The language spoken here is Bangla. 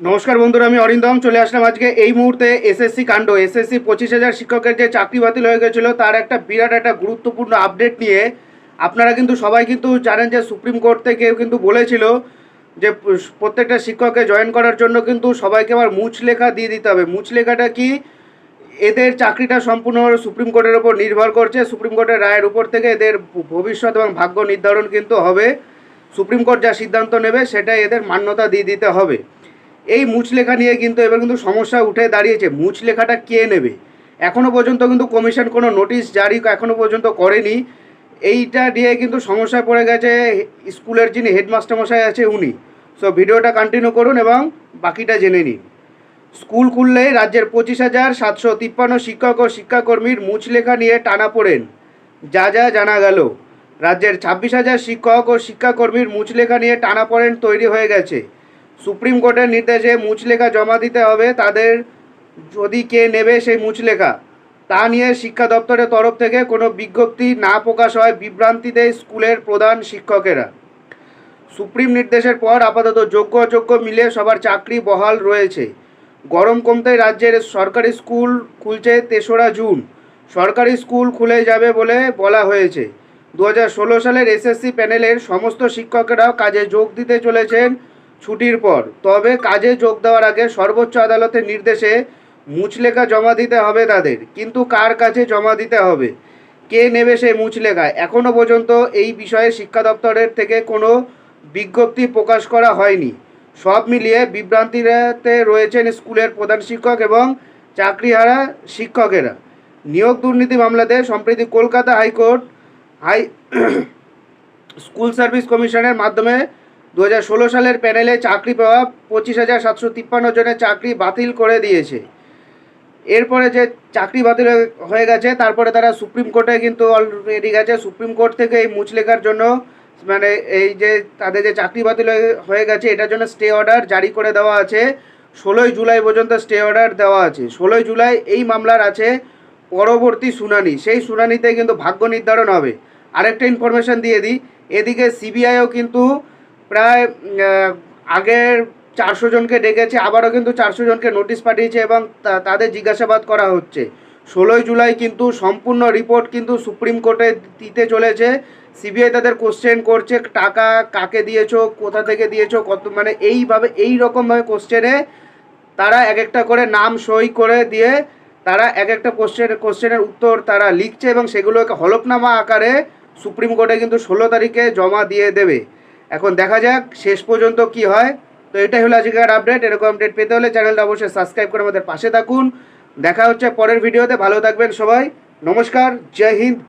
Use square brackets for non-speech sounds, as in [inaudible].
নমস্কার বন্ধুরা, আমি অরিন্দম, চলে আসলাম আজকে এই মুহূর্তে এসএসসি কাণ্ড। এসএসসি পঁচিশ হাজার শিক্ষকের যে চাকরি বাতিল হয়ে গেছিল, তার একটা বিরাট একটা গুরুত্বপূর্ণ আপডেট নিয়ে আপনারা কিন্তু সবাই কিন্তু জানেন যে সুপ্রিম কোর্ট থেকে কিন্তু বলেছিল যে প্রত্যেকটা শিক্ষককে জয়েন করার জন্য কিন্তু সবাইকে আবার মুচ লেখা দিয়ে দিতে হবে। মুচ লেখাটা কি? এদের চাকরিটা সম্পূর্ণ সুপ্রিম কোর্টের ওপর নির্ভর করছে। সুপ্রিম কোর্টের রায়ের উপর থেকে এদের ভবিষ্যৎ এবং ভাগ্য নির্ধারণ কিন্তু হবে। সুপ্রিম কোর্ট যা সিদ্ধান্ত নেবে, সেটাই এদের মান্যতা দিয়ে দিতে হবে। এই মুছ লেখা নিয়ে কিন্তু এবার কিন্তু সমস্যা উঠে দাঁড়িয়েছে। মুছ লেখাটা কে নেবে? এখনও পর্যন্ত কিন্তু কমিশন কোনো নোটিশ জারি এখনও পর্যন্ত করেনি। এইটা নিয়ে কিন্তু সমস্যায় পড়ে গেছে স্কুলের যিনি হেডমাস্টার মশাই আছে উনি। সো ভিডিওটা কন্টিনিউ করুন এবং বাকিটা জেনে নিন। স্কুল খুললেই রাজ্যের পঁচিশ হাজার সাতশো তিপ্পান্ন শিক্ষক ও শিক্ষাকর্মীর মুচলেখা নিয়ে টানা পড়েন। যা যা জানা গেল। রাজ্যের ছাব্বিশ হাজার শিক্ষক ও শিক্ষাকর্মীর মুচলেখা নিয়ে টানা পড়েন তৈরি হয়ে গেছে। সুপ্রিম কোর্টের নির্দেশে মুচলেখা জমা দিতে হবে। তাদের যদি কে নেবে সেই মুচলেখা, তা নিয়ে শিক্ষা দপ্তরের তরফ থেকে কোনো বিজ্ঞপ্তি না প্রকাশ হয় বিভ্রান্তিতে স্কুলের প্রধান শিক্ষকেরা। সুপ্রিম নির্দেশের পর আপাতত যোগ্য অযোগ্য মিলে সবার চাকরি বহাল রয়েছে। গরম কমতে রাজ্যের সরকারি স্কুল খুলছে তেসরা জুন। সরকারি স্কুল খুলে যাবে বলে বলা হয়েছে। দু সালের এসএসসি প্যানেলের সমস্ত শিক্ষকেরাও কাজে যোগ দিতে চলেছেন। ছুটির পর। তবে কাজে যোগ দেওয়ার আগে সর্বোচ্চ আদালতের নির্দেশে মুচলেখা জমা দিতে হবে তাদের। কিন্তু কার কাছে জমা দিতে হবে? কে নেবে সেই মুচলেখা এখনও পর্যন্ত এই বিষয়ে শিক্ষা দপ্তরের থেকে কোনো বিজ্ঞপ্তি প্রকাশ করা হয়নি। সব মিলিয়ে বিভ্রান্তিতে রয়েছেন স্কুলের প্রধান শিক্ষক এবং চাকরিহারা শিক্ষকেরা। নিয়োগ দুর্নীতি মামলাতে সম্প্রতি Kolkata high court high [clears throat] school service কমিশনের মাধ্যমে দু সালের প্যানেলে চাকরি পাওয়া পঁচিশ হাজার সাতশো তিপ্পান্ন জনের চাকরি বাতিল করে দিয়েছে। এরপরে যে চাকরি বাতিল হয়ে- গেছে, তারপরে তারা সুপ্রিম কোর্টে কিন্তু অলরেডি গেছে। সুপ্রিম কোর্ট থেকে এই মুচলেখার জন্য মানে এই যে তাদের যে চাকরি বাতিল হয়ে গেছে, এটার জন্য স্টে অর্ডার জারি করে দেওয়া আছে। ষোলোই জুলাই পর্যন্ত স্টে অর্ডার দেওয়া আছে। ষোলোই জুলাই এই মামলার আছে পরবর্তী শুনানি। সেই শুনানিতে কিন্তু ভাগ্য নির্ধারণ হবে। আরেকটা ইনফরমেশন দিয়ে দিই। এদিকে সিবিআইও কিন্তু প্রায় আগের চারশো জনকে ডেকেছে, আবারও কিন্তু চারশো জনকে নোটিশ পাঠিয়েছে এবং তাদের জিজ্ঞাসাবাদ করা হচ্ছে। ষোলোই জুলাই কিন্তু সম্পূর্ণ রিপোর্ট কিন্তু সুপ্রিম কোর্টে দিতে চলেছে। সিবিআই তাদের কোশ্চেন করছে, টাকা কাকে দিয়েছ, কোথা থেকে দিয়েছ, কত মানে এইভাবে, এই রকমভাবে কোশ্চেনে তারা এক একটা করে নাম সই করে দিয়ে তারা এক একটা কোশ্চেন কোশ্চেনের উত্তর তারা লিখছে এবং সেগুলোকে হলফনামা আকারে সুপ্রিম কোর্টে কিন্তু ষোলো তারিখে জমা দিয়ে দেবে। এখন দেখা যাক, শেষ পর্যন্ত কি হয়। তো এটাই হলো আজকের আপডেট এরকম আপডেট পেতে হলে চ্যানেলটা অবশ্যই সাবস্ক্রাইব করে আমাদের পাশে থাকুন। দেখা হচ্ছে পরের ভিডিওতে ভালো থাকবেন সবাই। নমস্কার। জয় হিন্দ।